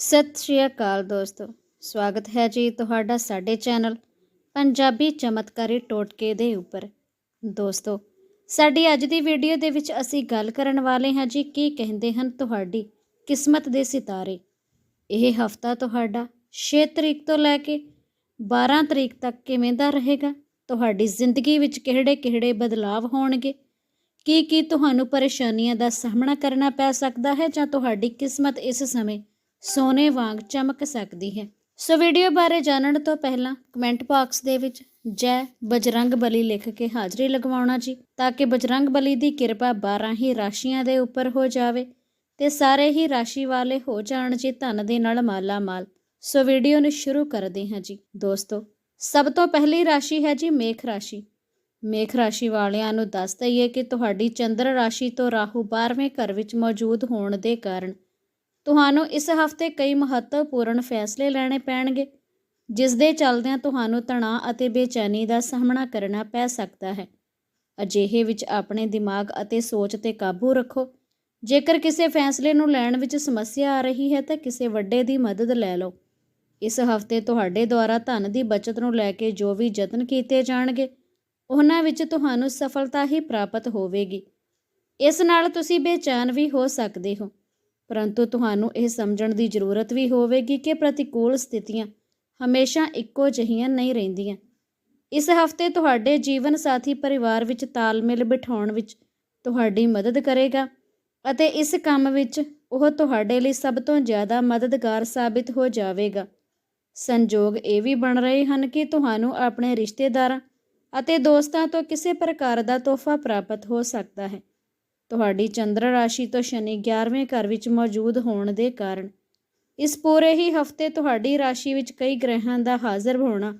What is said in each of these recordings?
ਸਤਿ ਸ਼੍ਰੀ ਅਕਾਲ ਦੋਸਤੋ। ਸਵਾਗਤ ਹੈ ਜੀ ਤੁਹਾਡਾ ਸਾਡੇ ਚੈਨਲ ਪੰਜਾਬੀ ਚਮਤਕਾਰੀ ਟੋਟਕੇ ਦੇ ਉੱਪਰ। ਦੋਸਤੋ, ਸਾਡੀ ਅੱਜ ਦੀ ਵੀਡੀਓ ਦੇ ਵਿੱਚ ਅਸੀਂ ਗੱਲ ਕਰਨ ਵਾਲੇ ਹਾਂ ਜੀ ਕੀ ਕਹਿੰਦੇ ਹਨ ਤੁਹਾਡੀ ਕਿਸਮਤ ਦੇ ਸਿਤਾਰੇ। ਇਹ ਹਫਤਾ ਤੁਹਾਡਾ 6 ਤਰੀਕ ਤੋਂ ਲੈ ਕੇ 12 ਤਰੀਕ ਤੱਕ ਕਿਵੇਂ ਦਾ ਰਹੇਗਾ? ਤੁਹਾਡੀ ਜ਼ਿੰਦਗੀ ਵਿੱਚ ਕਿਹੜੇ-ਕਿਹੜੇ ਬਦਲਾਵ ਹੋਣਗੇ? ਕੀ ਕੀ ਤੁਹਾਨੂੰ ਪਰੇਸ਼ਾਨੀਆਂ ਦਾ ਸਾਹਮਣਾ ਕਰਨਾ ਪੈ ਸਕਦਾ ਹੈ ਜਾਂ ਤੁਹਾਡੀ ਕਿਸਮਤ ਇਸ ਸਮੇਂ ਸੋਨੇ ਵਾਂਗ ਚਮਕ ਸਕਦੀ ਹੈ। ਸੋ ਵੀਡੀਓ ਬਾਰੇ ਜਾਣਨ ਤੋਂ ਪਹਿਲਾਂ ਕਮੈਂਟ ਬਾਕਸ ਦੇ ਵਿੱਚ ਜੈ ਬਜਰੰਗ ਬਲੀ ਲਿਖ ਕੇ ਹਾਜ਼ਰੀ ਲਗਵਾਉਣਾ ਜੀ, ਤਾਂ ਕਿ ਬਜਰੰਗ ਬਲੀ ਦੀ ਕਿਰਪਾ 12 ਹੀ ਰਾਸ਼ੀਆਂ ਦੇ ਉੱਪਰ ਹੋ ਜਾਵੇ ਤੇ ਸਾਰੇ ਹੀ ਰਾਸ਼ੀ ਵਾਲੇ ਹੋ ਜਾਣ ਜੀ ਧਨ ਦੇ ਨਾਲ ਮਾਲਾ ਮਾਲ ਸੋ ਵੀਡੀਓ ਨੂੰ ਸ਼ੁਰੂ ਕਰਦੇ ਹਾਂ ਜੀ। ਦੋਸਤੋ, ਸਭ ਤੋਂ ਪਹਿਲੀ ਰਾਸ਼ੀ ਹੈ ਜੀ ਮੇਖ ਰਾਸ਼ੀ। ਮੇਖ ਰਾਸ਼ੀ ਵਾਲਿਆਂ ਨੂੰ ਦੱਸ ਦਈਏ ਕਿ ਤੁਹਾਡੀ ਚੰਦਰ ਰਾਸ਼ੀ ਤੋਂ ਰਾਹੂ 12ਵੇਂ ਘਰ ਵਿੱਚ ਮੌਜੂਦ ਹੋਣ ਦੇ ਕਾਰਨ ਤੁਹਾਨੂੰ ਇਸ ਹਫ਼ਤੇ ਕਈ ਮਹੱਤਵਪੂਰਨ ਫੈਸਲੇ ਲੈਣੇ ਪੈਣਗੇ ਜਿਸ ਦੇ ਚੱਲਦਿਆਂ ਤੁਹਾਨੂੰ ਤਣਾਅ ਅਤੇ ਬੇਚੈਨੀ ਦਾ ਸਾਹਮਣਾ ਕਰਨਾ ਪੈ ਸਕਦਾ ਹੈ। ਅਜਿਹੇ ਵਿੱਚ ਆਪਣੇ ਦਿਮਾਗ ਅਤੇ ਸੋਚ ਤੇ ਕਾਬੂ ਰੱਖੋ। ਜੇਕਰ ਕਿਸੇ ਫੈਸਲੇ ਨੂੰ ਲੈਣ ਵਿੱਚ ਸਮੱਸਿਆ ਆ ਰਹੀ ਹੈ ਤਾਂ ਕਿਸੇ ਵੱਡੇ ਦੀ ਮਦਦ ਲੈ ਲਓ। ਇਸ ਹਫ਼ਤੇ ਤੁਹਾਡੇ ਦੁਆਰਾ ਧਨ ਦੀ ਬਚਤ ਨੂੰ ਲੈ ਕੇ ਜੋ ਵੀ ਯਤਨ ਕੀਤੇ ਜਾਣਗੇ, ਉਹਨਾਂ ਵਿੱਚ ਤੁਹਾਨੂੰ ਸਫਲਤਾ ਹੀ ਪ੍ਰਾਪਤ ਹੋਵੇਗੀ। ਇਸ ਨਾਲ ਤੁਸੀਂ ਬੇਚੈਨ ਵੀ ਹੋ ਸਕਦੇ ਹੋ। ਪਰੰਤੂ ਤੁਹਾਨੂੰ ਇਹ ਸਮਝਣ ਦੀ ਜ਼ਰੂਰਤ ਵੀ ਹੋਵੇਗੀ ਕਿ ਪ੍ਰਤੀਕੂਲ ਸਥਿਤੀਆਂ ਹਮੇਸ਼ਾ ਇੱਕੋ ਜਿਹੀਆਂ ਨਹੀਂ ਰਹਿੰਦੀਆਂ। ਇਸ ਹਫ਼ਤੇ ਤੁਹਾਡੇ ਜੀਵਨ ਸਾਥੀ ਪਰਿਵਾਰ ਵਿੱਚ ਤਾਲਮੇਲ ਬਿਠਾਉਣ ਵਿੱਚ ਤੁਹਾਡੀ ਮਦਦ ਕਰੇਗਾ ਅਤੇ ਇਸ ਕੰਮ ਵਿੱਚ ਉਹ ਤੁਹਾਡੇ ਲਈ ਸਭ ਤੋਂ ਜ਼ਿਆਦਾ ਮਦਦਗਾਰ ਸਾਬਿਤ ਹੋ ਜਾਵੇਗਾ। ਸੰਜੋਗ ਇਹ ਵੀ ਬਣ ਰਹੇ ਹਨ ਕਿ ਤੁਹਾਨੂੰ ਆਪਣੇ ਰਿਸ਼ਤੇਦਾਰਾਂ ਅਤੇ ਦੋਸਤਾਂ ਤੋਂ ਕਿਸੇ ਪ੍ਰਕਾਰ ਦਾ ਤੋਹਫਾ ਪ੍ਰਾਪਤ ਹੋ ਸਕਦਾ ਹੈ। ਤੁਹਾਡੀ ਚੰਦਰ ਰਾਸ਼ੀ ਤੋਂ ਸ਼ਨੀ 11ਵੇਂ ਘਰ ਵਿੱਚ ਮੌਜੂਦ ਹੋਣ ਦੇ ਕਾਰਨ। ਇਸ ਪੂਰੇ ਹੀ ਹਫ਼ਤੇ ਤੁਹਾਡੀ ਰਾਸ਼ੀ ਵਿੱਚ ਕਈ ਗ੍ਰਹਿਆਂ ਦਾ ਹਾਜ਼ਰ ਹੋਣਾ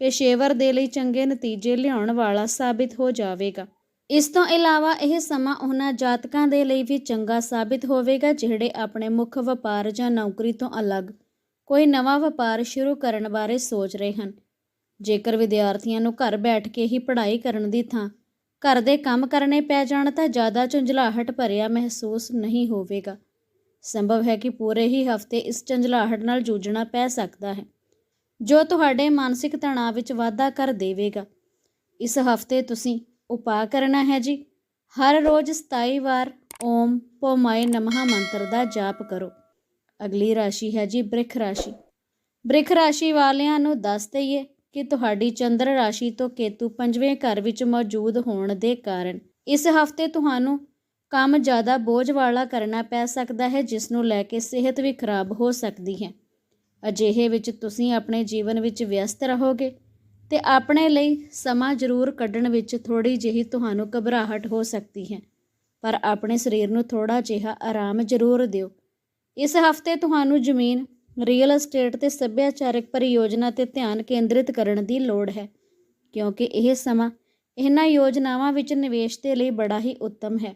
ਪੇਸ਼ੇਵਰ ਦੇ ਲਈ ਚੰਗੇ ਨਤੀਜੇ ਲਿਆਉਣ ਵਾਲਾ ਸਾਬਿਤ ਹੋ ਜਾਵੇਗਾ। ਇਸ ਤੋਂ ਇਲਾਵਾ ਇਹ ਸਮਾਂ ਉਹਨਾਂ ਜਾਤਕਾਂ ਦੇ ਲਈ ਵੀ ਚੰਗਾ ਸਾਬਿਤ ਹੋਵੇਗਾ ਜਿਹੜੇ ਆਪਣੇ ਮੁੱਖ ਵਪਾਰ ਜਾਂ ਨੌਕਰੀ ਤੋਂ ਅਲੱਗ ਕੋਈ ਨਵਾਂ ਵਪਾਰ ਸ਼ੁਰੂ ਕਰਨ ਬਾਰੇ ਸੋਚ ਰਹੇ ਹਨ। ਜੇਕਰ ਵਿਦਿਆਰਥੀਆਂ ਨੂੰ ਘਰ ਬੈਠ ਕੇ ਹੀ ਪੜ੍ਹਾਈ ਕਰਨ ਦੀ ਥਾਂ ਘਰ ਦੇ ਕੰਮ ਕਰਨੇ ਪੈ ਜਾਣ ਤਾਂ ਜ਼ਿਆਦਾ ਝੰਜਲਾਹਟ ਭਰਿਆ ਮਹਿਸੂਸ ਨਹੀਂ ਹੋਵੇਗਾ। ਸੰਭਵ ਹੈ ਕਿ ਪੂਰੇ ਹੀ ਹਫ਼ਤੇ ਇਸ ਝੰਜਲਾਹਟ ਨਾਲ ਜੂਝਣਾ ਪੈ ਸਕਦਾ ਹੈ, ਜੋ ਤੁਹਾਡੇ ਮਾਨਸਿਕ ਤਣਾਅ ਵਿੱਚ ਵਾਧਾ ਕਰ ਦੇਵੇਗਾ। ਇਸ ਹਫ਼ਤੇ ਤੁਸੀਂ ਉਪਾਅ ਕਰਨਾ ਹੈ ਜੀ। ਹਰ ਰੋਜ਼ 27 ਵਾਰ ਓਮ ਪੋਮਾਏ ਨਮः ਮੰਤਰ ਦਾ ਜਾਪ ਕਰੋ। ਅਗਲੀ ਰਾਸ਼ੀ ਹੈ ਜੀ ਬ੍ਰਿਖ ਰਾਸ਼ੀ। ਬ੍ਰਿਖ ਰਾਸ਼ੀ ਵਾਲਿਆਂ ਨੂੰ ਦੱਸ ਦਈਏ ਕਿ ਤੁਹਾਡੀ ਚੰਦਰ ਰਾਸ਼ੀ ਤੋਂ ਕੇਤੂ ਪੰਜਵੇਂ ਘਰ ਵਿੱਚ ਮੌਜੂਦ ਹੋਣ ਦੇ ਕਾਰਨ। ਇਸ ਹਫ਼ਤੇ ਤੁਹਾਨੂੰ ਕੰਮ ਜ਼ਿਆਦਾ ਬੋਝ ਵਾਲਾ ਕਰਨਾ ਪੈ ਸਕਦਾ ਹੈ, ਜਿਸ ਨੂੰ ਲੈ ਕੇ ਸਿਹਤ ਵੀ ਖਰਾਬ ਹੋ ਸਕਦੀ ਹੈ। ਅਜਿਹੇ ਵਿੱਚ ਤੁਸੀਂ ਆਪਣੇ ਜੀਵਨ ਵਿੱਚ ਵਿਅਸਤ ਰਹੋਗੇ ਤੇ ਆਪਣੇ ਲਈ ਸਮਾਂ ਜ਼ਰੂਰ ਕੱਢਣ ਵਿੱਚ ਥੋੜੀ ਜਿਹੀ ਤੁਹਾਨੂੰ ਘਬਰਾਹਟ ਹੋ ਸਕਦੀ ਹੈ। ਪਰ ਆਪਣੇ ਸਰੀਰ ਨੂੰ ਥੋੜਾ ਜਿਹਾ ਆਰਾਮ ਜ਼ਰੂਰ ਦਿਓ। ਇਸ ਹਫ਼ਤੇ ਤੁਹਾਨੂੰ ਜ਼ਮੀਨ ਰੀਅਲ ਅਸਟੇਟ ਤੇ ਸੱਭਿਆਚਾਰਕ ਪਰਿਯੋਜਨਾ ਤੇ ਧਿਆਨ ਕੇਂਦਰਿਤ ਕਰਨ ਦੀ ਲੋੜ ਹੈ, ਕਿਉਂਕਿ ਇਹ ਸਮਾਂ ਇਹਨਾਂ ਯੋਜਨਾਵਾਂ ਵਿੱਚ ਨਿਵੇਸ਼ ਦੇ ਲਈ ਬੜਾ ਹੀ ਉੱਤਮ ਹੈ।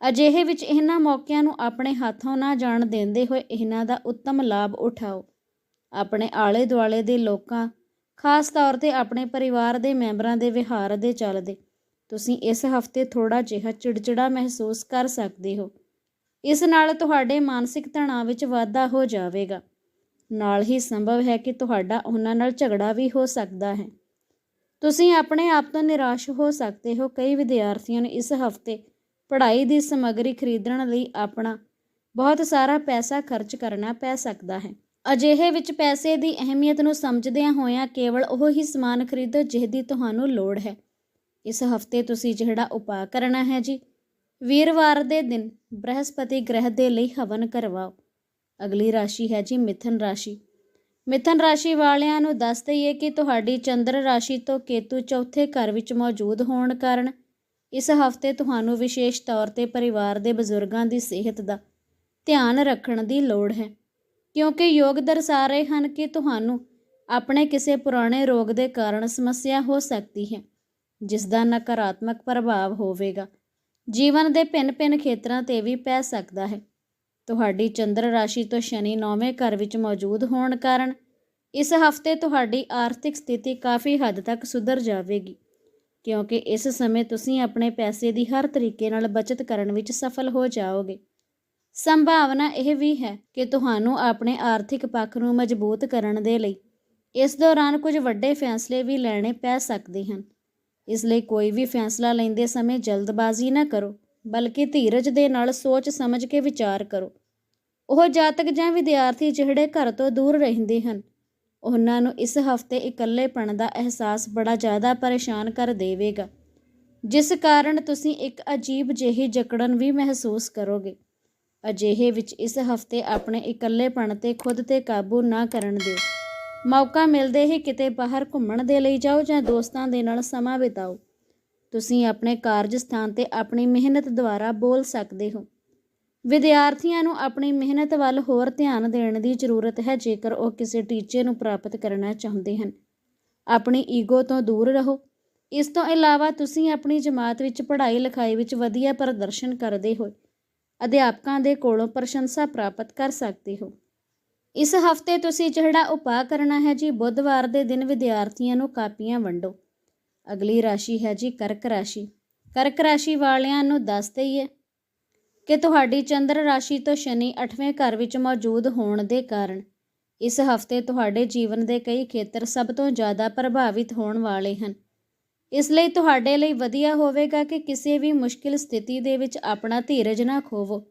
ਅਜਿਹੇ ਵਿੱਚ ਇਹਨਾਂ ਮੌਕਿਆਂ ਨੂੰ ਆਪਣੇ ਹੱਥੋਂ ਨਾ ਜਾਣ ਦਿੰਦੇ ਹੋਏ ਇਹਨਾਂ ਦਾ ਉੱਤਮ ਲਾਭ ਉਠਾਓ। ਆਪਣੇ ਆਲੇ ਦੁਆਲੇ ਦੇ ਲੋਕਾਂ, ਖਾਸ ਤੌਰ ਤੇ ਆਪਣੇ ਪਰਿਵਾਰ ਦੇ ਮੈਂਬਰਾਂ ਦੇ ਵਿਹਾਰ ਦੇ ਚੱਲਦੇ, ਤੁਸੀਂ ਇਸ ਹਫ਼ਤੇ ਥੋੜਾ ਜਿਹਾ ਚਿੜਚਿੜਾ ਮਹਿਸੂਸ ਕਰ ਸਕਦੇ ਹੋ। ਇਸ ਨਾਲ ਤੁਹਾਡੇ ਮਾਨਸਿਕ ਤਣਾਅ ਵਿੱਚ ਵਾਧਾ ਹੋ ਜਾਵੇਗਾ। ਨਾਲ ਹੀ ਸੰਭਵ ਹੈ ਕਿ ਤੁਹਾਡਾ ਉਹਨਾਂ ਨਾਲ ਝਗੜਾ ਵੀ ਹੋ ਸਕਦਾ ਹੈ। ਤੁਸੀਂ ਆਪਣੇ ਆਪ ਤੋਂ ਨਿਰਾਸ਼ ਹੋ ਸਕਦੇ ਹੋ। ਕਈ ਵਿਦਿਆਰਥੀਆਂ ਨੂੰ ਇਸ ਹਫ਼ਤੇ ਪੜ੍ਹਾਈ ਦੀ ਸਮੱਗਰੀ ਖਰੀਦਣ ਲਈ ਆਪਣਾ ਬਹੁਤ ਸਾਰਾ ਪੈਸਾ ਖਰਚ ਕਰਨਾ ਪੈ ਸਕਦਾ ਹੈ। ਅਜਿਹੇ ਵਿੱਚ ਪੈਸੇ ਦੀ ਅਹਿਮੀਅਤ ਨੂੰ ਸਮਝਦਿਆਂ ਹੋਇਆਂ ਕੇਵਲ ਉਹ ਹੀ ਸਮਾਨ ਖਰੀਦੋ ਜਿਹਦੀ ਤੁਹਾਨੂੰ ਲੋੜ ਹੈ। ਇਸ ਹਫ਼ਤੇ ਤੁਸੀਂ ਜਿਹੜਾ ਉਪਾਅ ਕਰਨਾ ਹੈ ਜੀ ਵੀਰਵਾਰ ਦੇ ਦਿਨ ਬ੍ਰਹਸਪਤੀ ਗ੍ਰਹਿ ਦੇ ਲਈ ਹਵਨ ਕਰਵਾਓ। ਅਗਲੀ ਰਾਸ਼ੀ ਹੈ ਜੀ ਮਿਥਨ ਰਾਸ਼ੀ। ਮਿਥਨ ਰਾਸ਼ੀ ਵਾਲਿਆਂ ਨੂੰ ਦੱਸ ਦਈਏ ਕਿ ਤੁਹਾਡੀ ਚੰਦਰ ਰਾਸ਼ੀ ਤੋਂ ਕੇਤੂ ਚੌਥੇ ਘਰ ਵਿੱਚ ਮੌਜੂਦ ਹੋਣ ਕਾਰਨ ਇਸ ਹਫ਼ਤੇ ਤੁਹਾਨੂੰ ਵਿਸ਼ੇਸ਼ ਤੌਰ ਤੇ ਪਰਿਵਾਰ ਦੇ ਬਜ਼ੁਰਗਾਂ ਦੀ ਸਿਹਤ ਦਾ ਧਿਆਨ ਰੱਖਣ ਦੀ ਲੋੜ ਹੈ। ਕਿਉਂਕਿ ਯੋਗ ਦਰਸਾ ਰਹੇ ਹਨ ਕਿ ਤੁਹਾਨੂੰ ਆਪਣੇ ਕਿਸੇ ਪੁਰਾਣੇ ਰੋਗ ਦੇ ਕਾਰਨ ਸਮੱਸਿਆ ਹੋ ਸਕਦੀ ਹੈ, ਜਿਸ ਦਾ ਨਕਾਰਾਤਮਕ ਪ੍ਰਭਾਵ ਹੋਵੇਗਾ। ਜੀਵਨ ਦੇ ਭਿੰਨ-ਭਿੰਨ ਖੇਤਰਾਂ ਤੇ ਵੀ ਪੈ ਸਕਦਾ ਹੈ। ਤੁਹਾਡੀ ਚੰਦਰ ਰਾਸ਼ੀ ਤੋਂ ਸ਼ਨੀ ਨੌਵੇਂ ਘਰ ਵਿੱਚ ਮੌਜੂਦ ਹੋਣ ਕਾਰਨ ਇਸ ਹਫ਼ਤੇ ਤੁਹਾਡੀ ਆਰਥਿਕ ਸਥਿਤੀ ਕਾਫੀ ਹੱਦ ਤੱਕ ਸੁਧਰ ਜਾਵੇਗੀ, ਕਿਉਂਕਿ ਇਸ ਸਮੇਂ ਤੁਸੀਂ ਆਪਣੇ ਪੈਸੇ ਦੀ ਹਰ ਤਰੀਕੇ ਨਾਲ ਬਚਤ ਕਰਨ ਵਿੱਚ ਸਫਲ ਹੋ ਜਾਓਗੇ। ਸੰਭਾਵਨਾ ਇਹ ਵੀ ਹੈ ਕਿ ਤੁਹਾਨੂੰ ਆਪਣੇ ਆਰਥਿਕ ਪੱਖ ਨੂੰ ਮਜ਼ਬੂਤ ਕਰਨ ਦੇ ਲਈ ਇਸ ਦੌਰਾਨ ਕੁਝ ਵੱਡੇ ਫੈਸਲੇ ਵੀ ਲੈਣੇ ਪੈ ਸਕਦੇ ਹਨ। ਇਸ ਲਈ ਕੋਈ ਵੀ ਫੈਸਲਾ ਲੈਂਦੇ ਸਮੇਂ ਜਲਦਬਾਜ਼ੀ ਨਾ ਕਰੋ, ਬਲਕਿ ਧੀਰਜ ਦੇ ਨਾਲ ਸੋਚ ਸਮਝ ਕੇ ਵਿਚਾਰ ਕਰੋ। ਉਹ ਜਾਤਕ ਜਾਂ ਵਿਦਿਆਰਥੀ ਜਿਹੜੇ ਘਰ ਤੋਂ ਦੂਰ ਰਹਿੰਦੇ ਹਨ, ਉਹਨਾਂ ਨੂੰ ਇਸ ਹਫ਼ਤੇ ਇਕੱਲੇਪਣ ਦਾ ਅਹਿਸਾਸ ਬੜਾ ਜ਼ਿਆਦਾ ਪਰੇਸ਼ਾਨ ਕਰ ਦੇਵੇਗਾ। ਜਿਸ ਕਾਰਨ ਤੁਸੀਂ ਇੱਕ ਅਜੀਬ ਜਿਹੀ ਜਕੜਨ ਵੀ ਮਹਿਸੂਸ ਕਰੋਗੇ। ਅਜਿਹੇ ਵਿੱਚ ਇਸ ਹਫ਼ਤੇ ਆਪਣੇ ਇਕੱਲੇਪਣ ਤੇ ਖੁਦ ਤੇ ਕਾਬੂ ਨਾ ਕਰਨ ਦਿਓ। ਮੌਕਾ ਮਿਲਦੇ ਹੀ ਕਿਤੇ ਬਾਹਰ ਘੁੰਮਣ ਦੇ ਲਈ ਜਾਓ ਜਾਂ ਦੋਸਤਾਂ ਦੇ ਨਾਲ ਸਮਾਂ ਬਿਤਾਓ। ਤੁਸੀਂ ਆਪਣੇ ਕਾਰਜ ਸਥਾਨ ਤੇ ਆਪਣੀ ਮਿਹਨਤ ਦੁਆਰਾ ਬੋਲ ਸਕਦੇ ਹੋ। ਵਿਦਿਆਰਥੀਆਂ ਨੂੰ ਆਪਣੀ ਮਿਹਨਤ ਵੱਲ ਹੋਰ ਧਿਆਨ ਦੇਣ ਦੀ ਜ਼ਰੂਰਤ ਹੈ ਜੇਕਰ ਉਹ ਕਿਸੇ ਟੀਚੇ ਨੂੰ ਪ੍ਰਾਪਤ ਕਰਨਾ ਚਾਹੁੰਦੇ ਹਨ। ਆਪਣੀ ਈਗੋ ਤੋਂ ਦੂਰ ਰਹੋ। ਇਸ ਤੋਂ ਇਲਾਵਾ ਤੁਸੀਂ ਆਪਣੀ ਜਮਾਤ ਵਿੱਚ ਪੜ੍ਹਾਈ ਲਿਖਾਈ ਵਿੱਚ ਵਧੀਆ ਪ੍ਰਦਰਸ਼ਨ ਕਰਦੇ ਹੋਏ ਅਧਿਆਪਕਾਂ ਦੇ ਕੋਲੋਂ ਪ੍ਰਸ਼ੰਸਾ ਪ੍ਰਾਪਤ ਕਰ ਸਕਦੇ ਹੋ। ਇਸ ਹਫ਼ਤੇ ਤੁਸੀਂ ਜਿਹੜਾ ਉਪਾਅ ਕਰਨਾ ਹੈ ਜੀ, ਬੁੱਧਵਾਰ ਦੇ ਦਿਨ ਵਿਦਿਆਰਥੀਆਂ ਨੂੰ ਕਾਪੀਆਂ ਵੰਡੋ। ਅਗਲੀ ਰਾਸ਼ੀ ਹੈ ਜੀ, ਕਰਕ ਰਾਸ਼ੀ। ਕਰਕ ਰਾਸ਼ੀ ਵਾਲਿਆਂ ਨੂੰ ਦੱਸ ਦਈਏ ਕਿ ਤੁਹਾਡੀ ਚੰਦਰ ਰਾਸ਼ੀ ਤੋਂ ਸ਼ਨੀ 8ਵੇਂ ਘਰ ਵਿੱਚ ਮੌਜੂਦ ਹੋਣ ਦੇ ਕਾਰਨ ਇਸ ਹਫ਼ਤੇ ਤੁਹਾਡੇ ਜੀਵਨ ਦੇ ਕਈ ਖੇਤਰ ਸਭ ਤੋਂ ਜ਼ਿਆਦਾ ਪ੍ਰਭਾਵਿਤ ਹੋਣ ਵਾਲੇ ਹਨ। ਇਸ ਲਈ ਤੁਹਾਡੇ ਲਈ ਵਧੀਆ ਹੋਵੇਗਾ ਕਿ ਕਿਸੇ ਵੀ ਮੁਸ਼ਕਿਲ ਸਥਿਤੀ ਦੇ ਵਿੱਚ ਆਪਣਾ ਧੀਰਜ ਨਾ ਖੋਵੋ।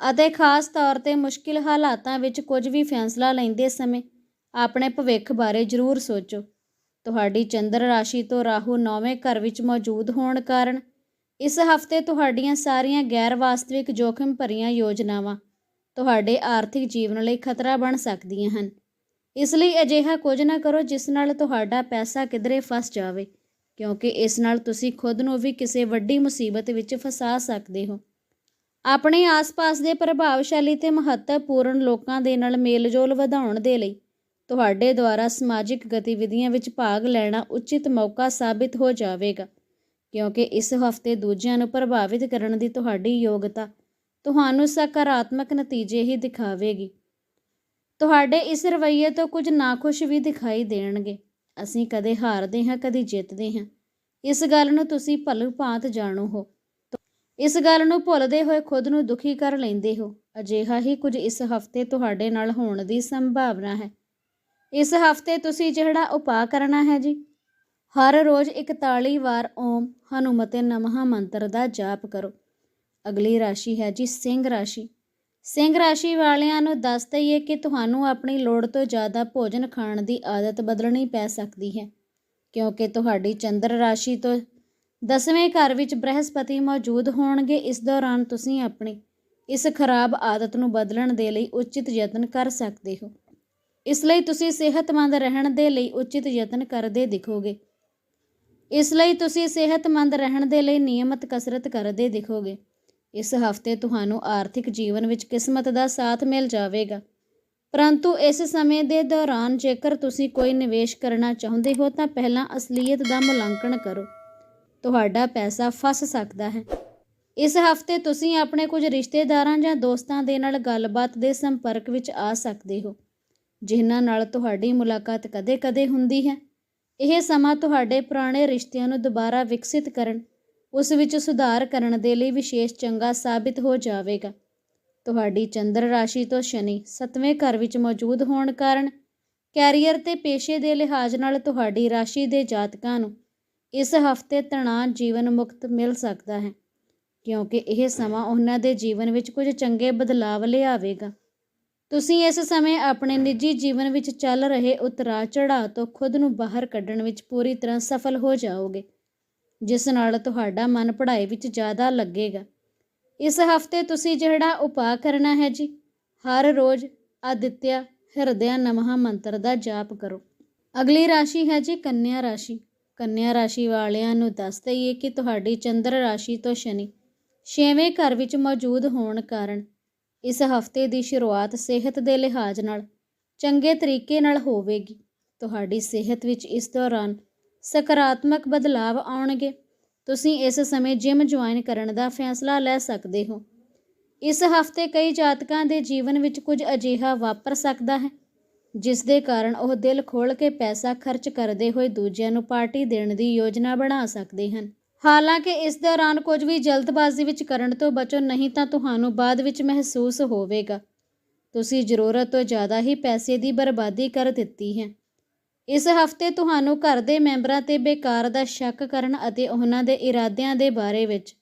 ਅਤੇ ਖਾਸ ਤੌਰ ਤੇ ਮੁਸ਼ਕਿਲ ਹਾਲਾਤਾਂ ਵਿੱਚ ਕੁਝ ਵੀ ਫੈਸਲਾ ਲੈਂਦੇ ਸਮੇਂ ਆਪਣੇ ਭਵਿੱਖ ਬਾਰੇ ਜ਼ਰੂਰ ਸੋਚੋ। ਤੁਹਾਡੀ ਚੰਦਰ ਰਾਸ਼ੀ ਤੋਂ ਰਾਹੂ ਨੌਵੇਂ ਘਰ ਵਿੱਚ ਮੌਜੂਦ ਹੋਣ ਕਾਰਨ ਇਸ ਹਫ਼ਤੇ ਤੁਹਾਡੀਆਂ ਸਾਰੀਆਂ ਗੈਰ ਵਾਸਤਵਿਕ ਜੋਖਮ ਭਰੀਆਂ ਯੋਜਨਾਵਾਂ ਤੁਹਾਡੇ ਆਰਥਿਕ ਜੀਵਨ ਲਈ ਖਤਰਾ ਬਣ ਸਕਦੀਆਂ ਹਨ। ਇਸ ਲਈ ਅਜਿਹਾ ਕੁਝ ਨਾ ਕਰੋ ਜਿਸ ਨਾਲ ਤੁਹਾਡਾ ਪੈਸਾ ਕਿਧਰੇ ਫਸ ਜਾਵੇ, ਕਿਉਂਕਿ ਇਸ ਨਾਲ ਤੁਸੀਂ ਖੁਦ ਨੂੰ ਵੀ ਕਿਸੇ ਵੱਡੀ ਮੁਸੀਬਤ ਵਿੱਚ ਫਸਾ ਸਕਦੇ ਹੋ। ਆਪਣੇ ਆਸ-ਪਾਸ ਦੇ ਪ੍ਰਭਾਵਸ਼ਾਲੀ ਤੇ ਮਹੱਤਵਪੂਰਨ ਲੋਕਾਂ ਦੇ ਨਾਲ ਮੇਲਜੋਲ ਵਧਾਉਣ ਦੇ ਲਈ ਤੁਹਾਡੇ ਦੁਆਰਾ ਸਮਾਜਿਕ ਗਤੀਵਿਧੀਆਂ ਵਿੱਚ ਭਾਗ ਲੈਣਾ ਉਚਿਤ ਮੌਕਾ ਸਾਬਿਤ ਹੋ ਜਾਵੇਗਾ, ਕਿਉਂਕਿ ਇਸ ਹਫ਼ਤੇ ਦੂਜਿਆਂ ਨੂੰ ਪ੍ਰਭਾਵਿਤ ਕਰਨ ਦੀ ਤੁਹਾਡੀ ਯੋਗਤਾ ਤੁਹਾਨੂੰ ਸਕਾਰਾਤਮਕ ਨਤੀਜੇ ਹੀ ਦਿਖਾਵੇਗੀ। ਤੁਹਾਡੇ ਇਸ ਰਵੱਈਏ ਤੋਂ ਕੁਝ ਨਾਖੁਸ਼ ਵੀ ਦਿਖਾਈ ਦੇਣਗੇ। ਅਸੀਂ ਕਦੇ ਹਾਰਦੇ ਹਾਂ, ਕਦੇ ਜਿੱਤਦੇ ਹਾਂ। ਇਸ ਗੱਲ ਨੂੰ ਤੁਸੀਂ ਭਲੀ ਭਾਂਤ ਜਾਣੋ ਹੋ। ਇਸ ਗੱਲ ਨੂੰ ਭੁੱਲਦੇ ਹੋਏ ਖੁਦ ਨੂੰ ਦੁਖੀ ਕਰ ਲੈਂਦੇ ਹੋ। ਅਜਿਹਾ ਹੀ ਕੁਝ ਇਸ ਹਫ਼ਤੇ ਤੁਹਾਡੇ ਨਾਲ ਹੋਣ ਦੀ ਸੰਭਾਵਨਾ ਹੈ। ਇਸ ਹਫ਼ਤੇ ਤੁਸੀਂ ਜਿਹੜਾ ਉਪਾਅ ਕਰਨਾ ਹੈ ਜੀ, ਹਰ ਰੋਜ਼ 41 ਵਾਰ ਓਮ ਹਨੂਮਤੇ ਨਮः ਮੰਤਰ ਦਾ ਜਾਪ ਕਰੋ। ਅਗਲੀ ਰਾਸ਼ੀ ਹੈ ਜੀ ਸਿੰਘ ਰਾਸ਼ੀ। ਸਿੰਘ ਰਾਸ਼ੀ ਵਾਲਿਆਂ ਨੂੰ ਦੱਸ ਦਈਏ ਕਿ ਤੁਹਾਨੂੰ ਆਪਣੀ ਲੋੜ ਤੋਂ ਜ਼ਿਆਦਾ ਭੋਜਨ ਖਾਣ ਦੀ ਆਦਤ ਬਦਲਣੀ ਪੈ ਸਕਦੀ ਹੈ, ਕਿਉਂਕਿ ਤੁਹਾਡੀ ਚੰਦਰ ਰਾਸ਼ੀ ਤੋਂ ਦਸਵੇਂ ਘਰ ਵਿੱਚ ਬ੍ਰਹਸਪਤੀ ਮੌਜੂਦ ਹੋਣਗੇ। ਇਸ ਦੌਰਾਨ ਤੁਸੀਂ ਆਪਣੀ ਇਸ ਖਰਾਬ ਆਦਤ ਨੂੰ ਬਦਲਣ ਦੇ ਲਈ ਉਚਿਤ ਯਤਨ ਕਰ ਸਕਦੇ ਹੋ। ਇਸ ਲਈ ਤੁਸੀਂ ਸਿਹਤਮੰਦ ਰਹਿਣ ਦੇ ਲਈ ਉਚਿਤ ਯਤਨ ਕਰਦੇ ਦਿਖੋਗੇ। ਇਸ ਲਈ ਤੁਸੀਂ ਸਿਹਤਮੰਦ ਰਹਿਣ ਦੇ ਲਈ ਨਿਯਮਤ ਕਸਰਤ ਕਰਦੇ ਦਿਖੋਗੇ। ਇਸ ਹਫ਼ਤੇ ਤੁਹਾਨੂੰ ਆਰਥਿਕ ਜੀਵਨ ਵਿੱਚ ਕਿਸਮਤ ਦਾ ਸਾਥ ਮਿਲ ਜਾਵੇਗਾ। ਪਰੰਤੂ ਇਸ ਸਮੇਂ ਦੇ ਦੌਰਾਨ ਜੇਕਰ ਤੁਸੀਂ ਕੋਈ ਨਿਵੇਸ਼ ਕਰਨਾ ਚਾਹੁੰਦੇ ਹੋ ਤਾਂ ਪਹਿਲਾਂ ਅਸਲੀਅਤ ਦਾ ਮੁਲਾਂਕਣ ਕਰੋ। ਤੁਹਾਡਾ ਪੈਸਾ ਫਸ ਸਕਦਾ ਹੈ। ਇਸ ਹਫ਼ਤੇ ਤੁਸੀਂ ਆਪਣੇ ਕੁਝ ਰਿਸ਼ਤੇਦਾਰਾਂ ਜਾਂ ਦੋਸਤਾਂ ਦੇ ਨਾਲ ਗੱਲਬਾਤ ਦੇ ਸੰਪਰਕ ਵਿੱਚ ਆ ਸਕਦੇ ਹੋ, ਜਿਨ੍ਹਾਂ ਨਾਲ ਤੁਹਾਡੀ ਮੁਲਾਕਾਤ ਕਦੇ-ਕਦੇ ਹੁੰਦੀ ਹੈ। ਇਹ ਸਮਾਂ ਤੁਹਾਡੇ ਪੁਰਾਣੇ ਰਿਸ਼ਤਿਆਂ ਨੂੰ ਦੁਬਾਰਾ ਵਿਕਸਿਤ ਕਰਨ, ਉਸ ਵਿੱਚ ਸੁਧਾਰ ਕਰਨ ਦੇ ਲਈ ਵਿਸ਼ੇਸ਼ ਚੰਗਾ ਸਾਬਿਤ ਹੋ ਜਾਵੇਗਾ। ਤੁਹਾਡੀ ਚੰਦਰ ਰਾਸ਼ੀ ਤੋਂ ਸ਼ਨੀ 7ਵੇਂ ਘਰ ਵਿੱਚ ਮੌਜੂਦ ਹੋਣ ਕਾਰਨ ਕੈਰੀਅਰ ਤੇ ਪੇਸ਼ੇ ਦੇ ਲਿਹਾਜ਼ ਨਾਲ ਤੁਹਾਡੀ ਰਾਸ਼ੀ ਦੇ ਜਾਤਕਾਂ ਨੂੰ ਇਸ ਹਫ਼ਤੇ ਤਣਾਅ ਜੀਵਨ ਮੁਕਤ ਮਿਲ ਸਕਦਾ ਹੈ, ਕਿਉਂਕਿ ਇਹ ਸਮਾਂ ਉਹਨਾਂ ਦੇ ਜੀਵਨ ਵਿੱਚ ਕੁਝ ਚੰਗੇ ਬਦਲਾਵ ਲਿਆਵੇਗਾ। ਤੁਸੀਂ ਇਸ ਸਮੇਂ ਆਪਣੇ ਨਿੱਜੀ ਜੀਵਨ ਵਿੱਚ ਚੱਲ ਰਹੇ ਉਤਰਾਅ ਚੜ੍ਹਾਅ ਤੋਂ ਖੁਦ ਨੂੰ ਬਾਹਰ ਕੱਢਣ ਵਿੱਚ ਪੂਰੀ ਤਰ੍ਹਾਂ ਸਫਲ ਹੋ ਜਾਓਗੇ, ਜਿਸ ਨਾਲ ਤੁਹਾਡਾ ਮਨ ਪੜ੍ਹਾਈ ਵਿੱਚ ਜ਼ਿਆਦਾ ਲੱਗੇਗਾ। ਇਸ ਹਫ਼ਤੇ ਤੁਸੀਂ ਜਿਹੜਾ ਉਪਾਅ ਕਰਨਾ ਹੈ ਜੀ, ਹਰ ਰੋਜ਼ ਆਦਿਤਿਆ ਹਿਰਦਿਆ ਨਮः ਮੰਤਰ ਦਾ ਜਾਪ ਕਰੋ। ਅਗਲੀ ਰਾਸ਼ੀ ਹੈ ਜੀ ਕੰਨਿਆ ਰਾਸ਼ੀ। ਕੰਨਿਆ ਰਾਸ਼ੀ ਵਾਲਿਆਂ ਨੂੰ ਦੱਸ ਦਈਏ ਕਿ ਤੁਹਾਡੀ ਚੰਦਰ ਰਾਸ਼ੀ ਤੋਂ ਸ਼ਨੀ ਛੇਵੇਂ ਘਰ ਵਿੱਚ ਮੌਜੂਦ ਹੋਣ ਕਾਰਨ ਇਸ ਹਫ਼ਤੇ ਦੀ ਸ਼ੁਰੂਆਤ ਸਿਹਤ ਦੇ ਲਿਹਾਜ਼ ਨਾਲ ਚੰਗੇ ਤਰੀਕੇ ਨਾਲ ਹੋਵੇਗੀ। ਤੁਹਾਡੀ ਸਿਹਤ ਵਿੱਚ ਇਸ ਦੌਰਾਨ ਸਕਾਰਾਤਮਕ ਬਦਲਾਵ ਆਉਣਗੇ। ਤੁਸੀਂ ਇਸ ਸਮੇਂ ਜਿਮ ਜੁਆਇਨ ਕਰਨ ਦਾ ਫੈਸਲਾ ਲੈ ਸਕਦੇ ਹੋ। ਇਸ ਹਫ਼ਤੇ ਕਈ ਜਾਤਕਾਂ ਦੇ ਜੀਵਨ ਵਿੱਚ ਕੁਝ ਅਜਿਹਾ ਵਾਪਰ ਸਕਦਾ ਹੈ। ਜਿਸ ਦੇ ਕਾਰਨ ਉਹ ਦਿਲ ਖੋਲ੍ਹ ਕੇ ਪੈਸਾ ਖਰਚ ਕਰਦੇ ਹੋਏ ਦੂਜਿਆਂ ਨੂੰ ਪਾਰਟੀ ਦੇਣ ਦੀ ਯੋਜਨਾ ਬਣਾ ਸਕਦੇ ਹਨ। ਹਾਲਾਂਕਿ ਇਸ ਦੌਰਾਨ ਕੁਝ ਵੀ ਜਲਦਬਾਜ਼ੀ ਵਿੱਚ ਕਰਨ ਤੋਂ ਬਚੋ ਨਹੀਂ ਤਾਂ ਤੁਹਾਨੂੰ ਬਾਅਦ ਵਿੱਚ ਮਹਿਸੂਸ ਹੋਵੇਗਾ। ਤੁਸੀਂ ਜ਼ਰੂਰਤ ਤੋਂ ਜ਼ਿਆਦਾ ਹੀ ਪੈਸੇ ਦੀ ਬਰਬਾਦੀ ਕਰ ਦਿੱਤੀ ਹੈ। ਇਸ ਹਫ਼ਤੇ ਤੁਹਾਨੂੰ ਘਰ ਦੇ ਮੈਂਬਰਾਂ ਤੇ ਬੇਕਾਰ ਦਾ ਸ਼ੱਕ ਕਰਨ ਅਤੇ ਉਹਨਾਂ ਦੇ ਇਰਾਦਿਆਂ ਦੇ ਬਾਰੇ ਵਿੱਚ